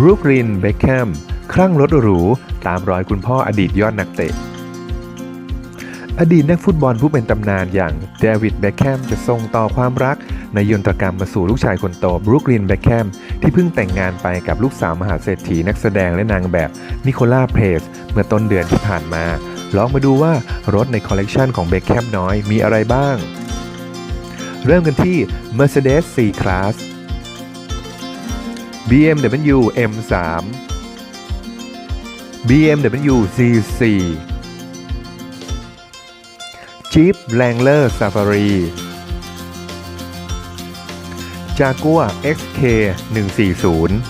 บรูคลิน เบคแฮม คลั่งรถหรู ตามรอยคุณพ่ออดีตยอดนักเตะ อดีตนักฟุตบอลผู้เป็นตำนานอย่างเดวิด เบคแฮมจะส่งต่อความรัก ในยนตรกรรมมาสู่ลูกชายคนโตบรูคลิน เบคแฮม ที่เพิ่งแต่งงานไปกับลูกสาวมหาเศรษฐีนักแสดงและนางแบบนิโคล่า เพรสเมื่อต้นเดือนที่ผ่านมา ลองมาดูว่ารถในคอลเลกชันของเบคแฮมน้อยมีอะไรบ้าง เริ่มกันที่ Mercedes C-Class BMW M3 BMW C4 Jeep Wrangler Safari Jaguar XK 140